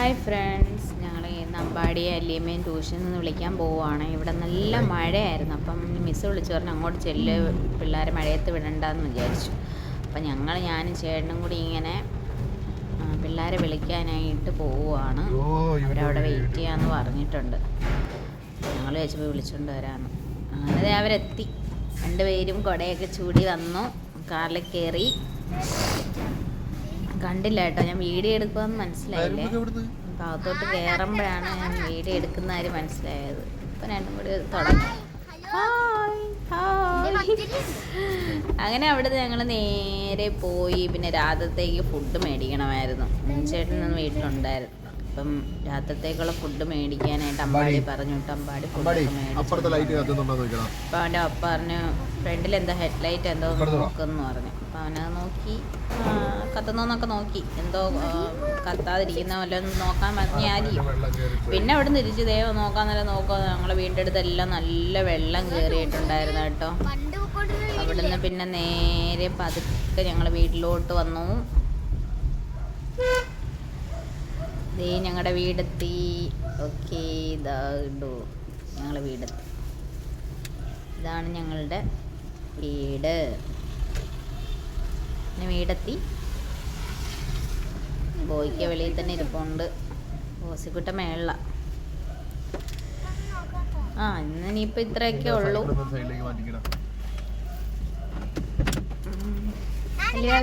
Hi friends ഞങ്ങൾ നമ്പാടി അല്ലിയമ്മയും ട്യൂഷനിൽ നിന്ന് വിളിക്കാൻ പോവുകയാണ് ഇവിടെ നല്ല മഴയായിരുന്നു. അപ്പം മിസ്സ് വിളിച്ചു പറഞ്ഞു അങ്ങോട്ട് ചെല്ല്. പിള്ളേരെ മഴയത്ത് വിടണ്ടെന്ന് വിചാരിച്ചു. അപ്പം ഞങ്ങൾ ഞാനും ചേട്ടനും കൂടി ഇങ്ങനെ പിള്ളേരെ വിളിക്കാനായിട്ട് പോവുകയാണ് അവരവിടെ വെയിറ്റ് ചെയ്യാമെന്ന് പറഞ്ഞിട്ടുണ്ട്. ഞങ്ങൾ ചോദിച്ചപ്പോൾ വിളിച്ചുകൊണ്ട് വരാമെന്ന് അങ്ങനെ അവരെത്തി. രണ്ടുപേരും കുടയൊക്കെ ചൂടി വന്നു. കാറിൽ കയറി കണ്ടില്ല കേട്ടോ. ഞാൻ വീഡിയോ എടുക്കുമെന്ന് മനസ്സിലായില്ലേ? ഭാഗത്തോട്ട് കേറുമ്പോഴാണ് കയറുമ്പോഴാണ് ഞാൻ വീഡിയോ എടുക്കുന്ന കാര്യം മനസ്സിലായത്. ഇപ്പൊ രണ്ടും കൂടി തുടങ്ങി. അങ്ങനെ അവിടുന്ന് ഞങ്ങൾ നേരെ പോയി. പിന്നെ രാത്രിത്തേക്ക് ഫുഡ് മേടിക്കണമായിരുന്നു. ചേട്ടനൊന്നും വീട്ടിലുണ്ടായിരുന്നു. അപ്പം രാത്രിത്തേക്കുള്ള ഫുഡ് മേടിക്കാനായിട്ട് അമ്പാടി. പറഞ്ഞു. അമ്പാടി അപ്പൊ ഫുഡ് ലൈറ്റ് അവന്റെ അപ്പ പറഞ്ഞു ഫ്രണ്ടിൽ എന്താ ഹെഡ്ലൈറ്റ് എന്തോ നോക്കെന്ന്. പറഞ്ഞു. അപ്പൊ അവനത് നോക്കി കത്തുന്നൊക്കെ കത്തുന്നോന്നൊക്കെ നോക്കി. എന്തോ കത്താതിരിക്കുന്ന വല്ലതും നോക്കാൻ പറഞ്ഞാലിയോ പിന്നെ അവിടെ നിന്ന് തിരിച്ച് ദൈവം നോക്കാൻ നേരം നോക്കുക ഞങ്ങളെ വീടിന്റെ അടുത്തെല്ലാം നല്ല വെള്ളം കയറിയിട്ടുണ്ടായിരുന്നു കേട്ടോ. അവിടുന്ന് പിന്നെ നേരെ പതുക്കെ ഞങ്ങൾ വീട്ടിലോട്ട് വന്നു. ദേ ഞങ്ങളുടെ വീടെത്തി. ഓക്കെ ഇതാ ഇടൂ. ഞങ്ങളുടെ വീടെത്തി. ഇതാണ് ഞങ്ങളുടെ വീട്. പിന്നെ വീടെത്തി. ബോയ്ക്ക് വെളിയിൽ തന്നെ ഇരിപ്പുണ്ട്. ഓസിക്കുട്ട മേള ആ ഇന്ന് ഇനിയിപ്പോൾ ഇത്രയൊക്കെ ഉള്ളൂ. അല്ലേ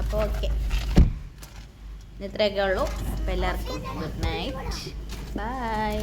അപ്പോൾ ഓക്കെ ഇത്രയൊക്കെ ഉള്ളൂ അപ്പോൾ എല്ലാവർക്കും ഗുഡ് നൈറ്റ് ബൈ